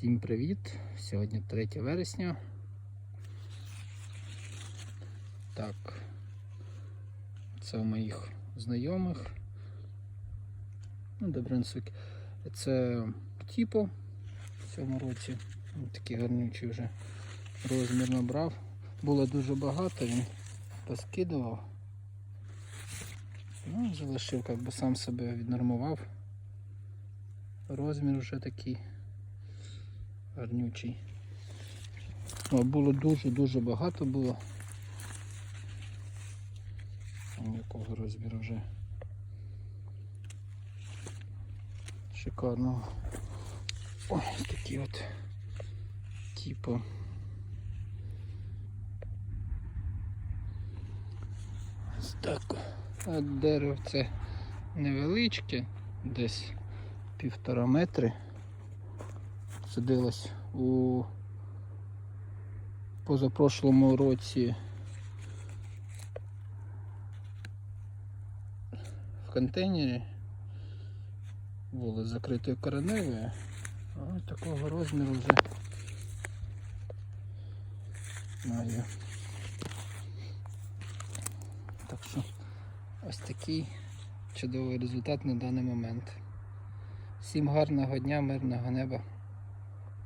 Всім привіт! Сьогодні 3 вересня. Так, це у моїх знайомих. Ну, Добринсук. Це Тіпо в цьому році. Такий гарнючий вже розмір набрав. Було дуже багато, він розкидував. Ну, залишив, як би сам себе віднормував. Розмір вже такий гарнючий. Ну, було дуже-дуже багато було. Там Якого розміру вже шикарного. Ось такі от типу. Ось так. А деревце невеличке, десь півтора метри. Садилось у позапрошлому році в контейнері було закритою кореневою, а такого розміру вже має. Так що ось такий чудовий результат на даний момент. Всім гарного дня, мирного неба.